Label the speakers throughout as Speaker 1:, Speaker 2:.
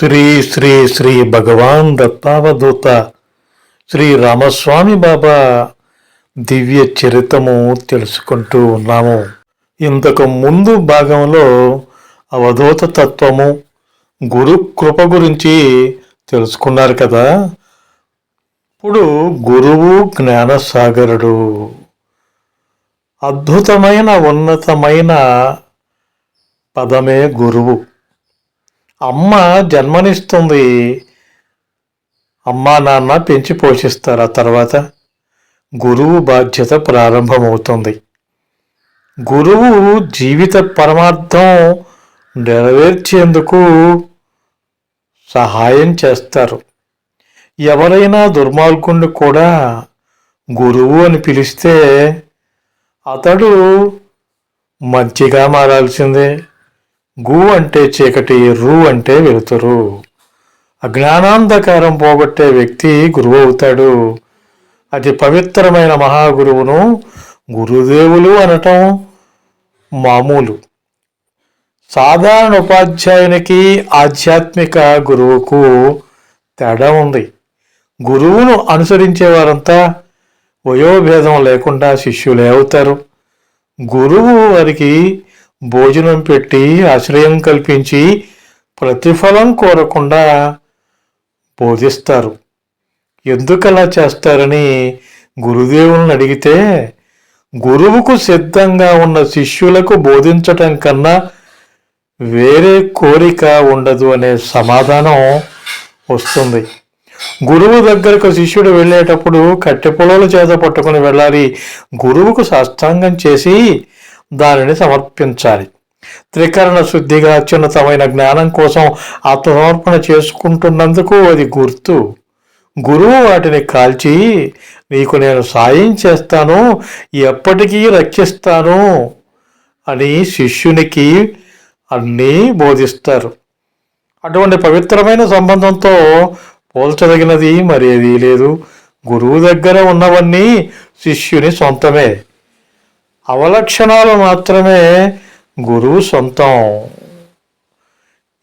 Speaker 1: శ్రీ శ్రీ శ్రీ భగవాన్ దత్తావధూత శ్రీ రామస్వామి బాబా దివ్య చరితము తెలుసుకుంటూ ఉన్నాము. ఇంతకు ముందు భాగంలో అవధూత తత్వము గురు కృప గురించి తెలుసుకున్నారు కదా. ఇప్పుడు గురువు జ్ఞానసాగరుడు. అద్భుతమైన ఉన్నతమైన పదమే గురువు. అమ్మ జన్మనిస్తుంది. అమ్మా నాన్న పెంచి పోషిస్తారు. ఆ తర్వాత గురువు బాధ్యత ప్రారంభమవుతుంది. గురువు జీవిత పరమార్థం నెరవేర్చేందుకు సహాయం చేస్తారు. ఎవరైనా దుర్మార్గుణ్ణి కూడా గురువు అని పిలిస్తే అతడు మంచిగా మారాల్సిందే. గు అంటే చీకటి రు అంటే వెలుతురు. అజ్ఞానాంధకారం పోగొట్టే వ్యక్తి గురువు అవుతాడు అతి పవిత్రమైన మహాగురువును గురుదేవులు అనటం మామూలు. సాధారణ ఉపాధ్యాయునికి ఆధ్యాత్మిక గురువుకు తేడా ఉంది. గురువును అనుసరించే వారంతా వయోభేదం లేకుండా శిష్యులే అవుతారు. గురువు వారికి భోజనం పెట్టి ఆశ్రయం కల్పించి ప్రతిఫలం కోరకుండా బోధిస్తారు. ఎందుకలా చేస్తారని గురుదేవులను అడిగితే గురువుకు సిద్ధంగా ఉన్న శిష్యులకు బోధించటం కన్నా వేరే కోరిక ఉండదు అనే సమాధానం వస్తుంది. గురువు దగ్గరకు శిష్యుడు వెళ్ళేటప్పుడు కట్టె పొలాల చేత పట్టుకుని వెళ్ళాలి. గురువుకు సాష్టాంగం చేసి దానిని సమర్పించాలి. త్రికరణ శుద్ధిగా అత్యున్నతమైన జ్ఞానం కోసం ఆత్మసమర్పణ చేసుకుంటున్నందుకు అది గుర్తు. గురువు వాటిని కాల్చి నీకు నేను సాయం చేస్తాను ఎప్పటికీ రక్షిస్తాను అని శిష్యునికి అన్నీ బోధిస్తారు. అటువంటి పవిత్రమైన సంబంధంతో పోల్చదగినది మరేదీ లేదు. గురువు దగ్గర ఉన్నవన్నీ శిష్యుని సొంతమే. అవలక్షణాలు మాత్రమే గురువు సొంతం.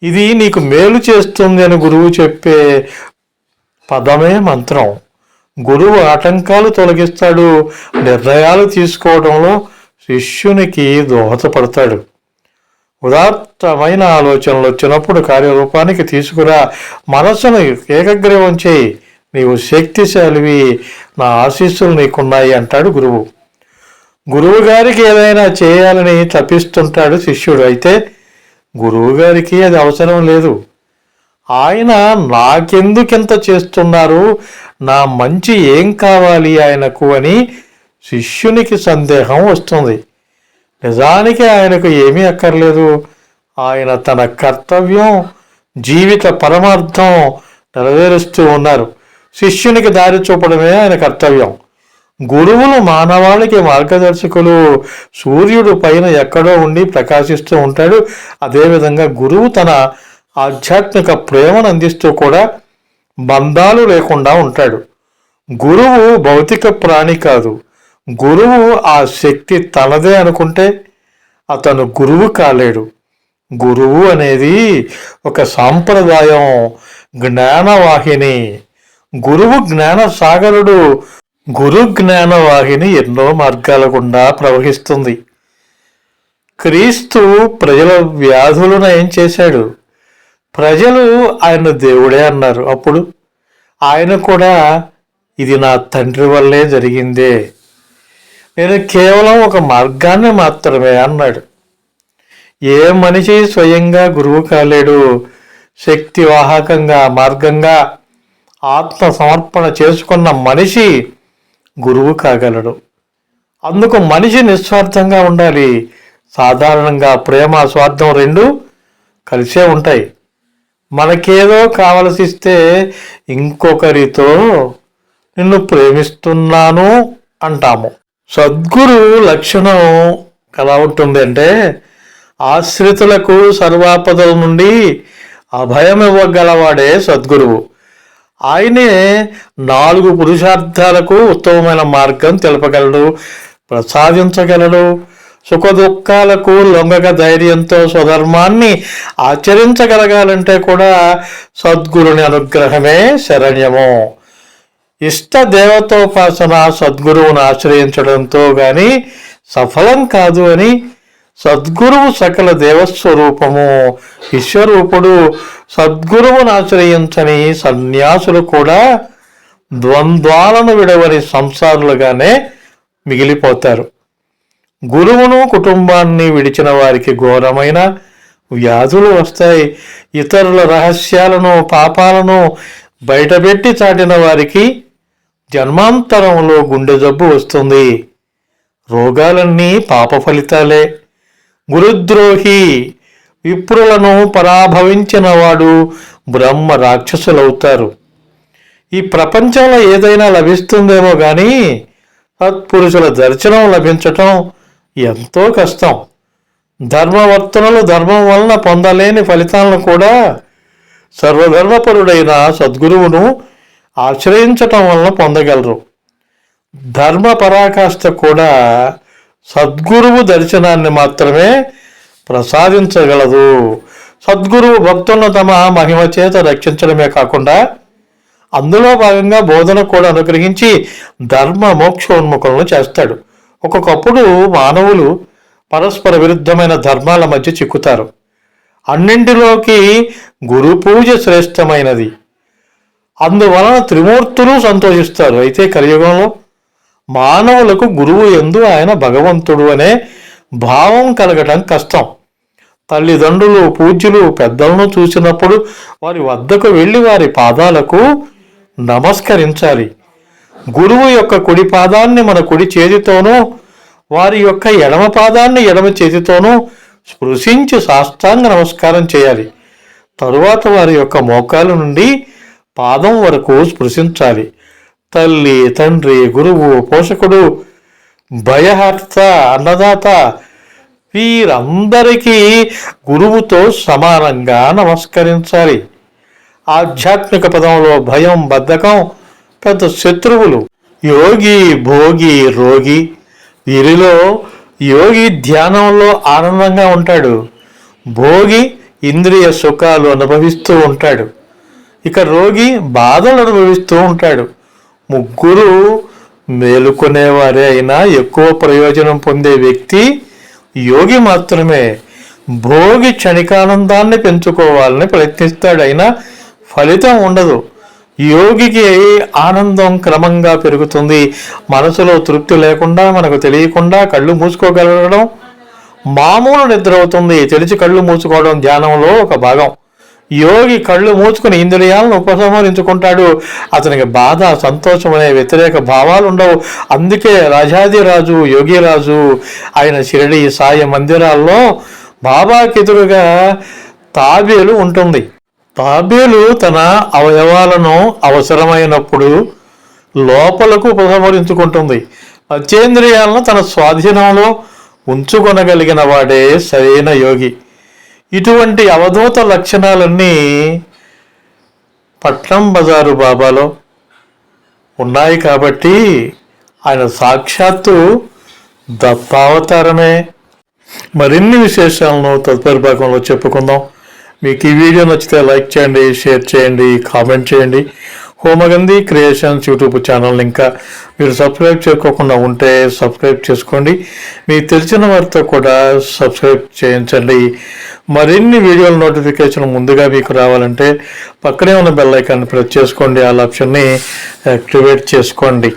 Speaker 1: ఇది నీకు మేలు చేస్తుంది అని గురువు చెప్పే పదమే మంత్రం. గురువు ఆటంకాలు తొలగిస్తాడు. నిర్ణయాలు తీసుకోవడంలో శిష్యునికి దోహదపడతాడు. ఉదాత్తమైన ఆలోచనలు వచ్చినప్పుడు కార్యరూపానికి తీసుకురా. మనసును ఏకగ్రీవం చేయి నీవు శక్తిశాలివి. నా ఆశీస్సులు నీకున్నాయి అంటాడు గురువు. గురువు గారికి ఏదైనా చేయాలని తప్పిస్తుంటాడు శిష్యుడు. అయితే గురువు గారికి అది అవసరం లేదు. ఆయన నాకెందుకింత చేస్తున్నారు? నా మంచి ఏం కావాలి ఆయనకు అని శిష్యునికి సందేహం వస్తుంది. నిజానికి ఆయనకు ఏమీ అక్కర్లేదు. ఆయన తన కర్తవ్యం జీవిత పరమార్థం నెరవేరుస్తూ ఉన్నారు. శిష్యునికి దారి చూపడమే ఆయన కర్తవ్యం. గురువులు మానవాళికి మార్గదర్శకులు. సూర్యుడు పైన ఎక్కడో ఉండి ప్రకాశిస్తూ ఉంటాడు. అదేవిధంగా గురువు తన ఆధ్యాత్మిక ప్రేమను అందిస్తూ కూడా బంధాలు లేకుండా ఉంటాడు. గురువు భౌతిక ప్రాణి కాదు. గురువు ఆ శక్తి తనదే అనుకుంటే అతను గురువు కాలేడు. గురువు అనేది ఒక సాంప్రదాయం జ్ఞానవాహిని. గురువు జ్ఞాన సాగరుడు గురు జ్ఞానవాహిని ఎన్నో మార్గాల గుండా ప్రవహిస్తుంది. క్రీస్తు ప్రజల వ్యాధులను ఏం చేశాడు. ప్రజలు ఆయన దేవుడే అన్నారు. అప్పుడు ఆయన కూడా ఇది నా తండ్రి వల్లే జరిగిందే. నేను కేవలం ఒక మార్గాన్ని మాత్రమే అన్నాడు. ఏ మనిషి స్వయంగా గురువు కాలేడు. శక్తి వాహకంగా మార్గంగా ఆత్మ సమర్పణ చేసుకున్న మనిషి గురువు కాగలడు. అందుకు మనిషి నిస్వార్థంగా ఉండాలి. సాధారణంగా ప్రేమ స్వార్థం రెండు కలిసే ఉంటాయి. మనకేదో కావలసిస్తే ఇంకొకరితో నిన్ను ప్రేమిస్తున్నాను అంటాము. సద్గురు లక్షణం ఎలా ఉంటుంది అంటే ఆశ్రితులకు సర్వాపదల నుండి అభయం ఇవ్వగలవాడే సద్గురువు. ఆయనే నాలుగు పురుషార్థాలకు ఉత్తమమైన మార్గం తెలపగలడు ప్రసాదించగలడు. సుఖదుఖాలకు లొంగక ధైర్యంతో స్వధర్మాన్ని ఆచరించగలగాలంటే కూడా సద్గురుని అనుగ్రహమే శరణ్యము. ఇష్ట దేవతోపాసన సద్గురువును ఆశ్రయించడంతో కానీ సఫలం కాదు అని సద్గురువు సకల దేవస్వరూపము. విశ్వరూపుడు సద్గురువును ఆశ్రయించని సన్యాసులు కూడా ద్వంద్వాలను విడవని సంసారులుగానే మిగిలిపోతారు. గురువును కుటుంబాన్ని విడిచిన వారికి ఘోరమైన వ్యాధులు వస్తాయి. ఇతరుల రహస్యాలను పాపాలను బయటపెట్టి చాటిన వారికి జన్మాంతరంలో గుండె జబ్బు వస్తుంది. రోగాలన్నీ పాప ఫలితాలే. గురుద్రోహి విప్రులను పరాభవించిన వాడు బ్రహ్మ రాక్షసులవుతారు. ఈ ప్రపంచంలో ఏదైనా లభిస్తుందేమో కానీ సత్పురుషుల దర్శనం లభించటం ఎంతో కష్టం. ధర్మవర్తనలు ధర్మం వలన పొందలేని ఫలితాలను కూడా సర్వధర్మపరుడైన సద్గురువును ఆశ్రయించటం వలన పొందగలరు. ధర్మ పరాకాష్ఠ కూడా సద్గురువు దర్శనాన్ని మాత్రమే ప్రసాదించగలదు. సద్గురువు భక్తులను తమ మహిమ చేత రక్షించడమే కాకుండా అందులో భాగంగా బోధన కూడా అనుగ్రహించి ధర్మ మోక్షోన్ముఖులను చేస్తాడు. ఒక్కొక్కప్పుడు మానవులు పరస్పర విరుద్ధమైన ధర్మాల మధ్య చిక్కుతారు. అన్నింటిలోకి గురు పూజ శ్రేష్టమైనది. అందువలన త్రిమూర్తులు సంతోషిస్తారు. అయితే కలియుగంలో మానవులకు గురువు ఎందు ఆయన భగవంతుడు అనే భావం కలగటం కష్టం. తల్లిదండ్రులు పూజ్యులు పెద్దలను చూసినప్పుడు వారి వద్దకు వెళ్ళి వారి పాదాలకు నమస్కరించాలి. గురువు యొక్క కుడి పాదాన్ని మన కుడి చేతితోనూ వారి యొక్క ఎడమ పాదాన్ని ఎడమ చేతితోనూ స్పృశించి సాష్టాంగ నమస్కారం చేయాలి. తరువాత వారి యొక్క మోకాలు నుండి పాదం వరకు స్పృశించాలి. తల్లి తండ్రి గురువు పోషకుడు భయహర్త అన్నదాత వీరందరికీ గురువుతో సమానంగా నమస్కరించాలి. ఆధ్యాత్మిక పదంలో భయం బద్ధకం పెద్ద శత్రువులు యోగి భోగి రోగి వీరిలో యోగి ధ్యానంలో ఆనందంగా ఉంటాడు. భోగి ఇంద్రియ సుఖాలు అనుభవిస్తూ ఉంటాడు. ఇక రోగి బాధలు అనుభవిస్తూ ఉంటాడు. ముగ్గురు మేలుకునేవారే అయినా ఎక్కువ ప్రయోజనం పొందే వ్యక్తి యోగి మాత్రమే. భోగి క్షణికానందాన్ని పెంచుకోవాలని ప్రయత్నిస్తాడైనా ఫలితం ఉండదు. యోగికి ఆనందం క్రమంగా పెరుగుతుంది. మనసులో తృప్తి లేకుండా మనకు తెలియకుండా కళ్ళు మూసుకోగలగడం మామూలు నిద్ర అవుతుంది. తెలిసి కళ్ళు మూసుకోవడం ధ్యానంలో ఒక భాగం. యోగి కళ్ళు మూసుకుని ఇంద్రియాలను ఉపసంహరించుకుంటాడు. అతనికి బాధ సంతోషం అనే వ్యతిరేక భావాలు ఉండవు. అందుకే రాజాదిరాజు యోగిరాజు ఆయన షిరడి సాయి మందిరాల్లో బాబాకెదురుగా తాబేలు ఉంటుంది. తాబేలు తన అవయవాలను అవసరమైనప్పుడు లోపలకు ఉపసంహరించుకుంటుంది. పంచేంద్రియాలను తన స్వాధీనంలో ఉంచుకొనగలిగిన వాడే సరైన యోగి. ఇటువంటి అవధూత లక్షణాలన్నీ పట్నం బజారు బాబాలో ఉన్నాయి కాబట్టి ఆయన సాక్షాత్తు దత్తావతారమే. మరిన్ని విశేషాలను తదుపరి భాగంలో చెప్పుకుందాం. మీకు ఈ వీడియో నచ్చితే లైక్ చేయండి షేర్ చేయండి కామెంట్ చేయండి. హోమగంధి క్రియేషన్స్ యూట్యూబ్ ఛానల్ ఇంకా మీరు సబ్స్క్రైబ్ చేసుకోకుండా ఉంటే సబ్స్క్రైబ్ చేసుకోండి. మీకు తెలిసిన వారితో కూడా సబ్స్క్రైబ్ చేయించండి. మరిన్ని వీడియోల నోటిఫికేషన్ ముందుగా మీకు రావాలంటే పక్కనే ఉన్న బెల్ ఐకాన్ ప్రెస్ చేసుకోండి. ఆల్ ఆప్షన్ని యాక్టివేట్ చేసుకోండి.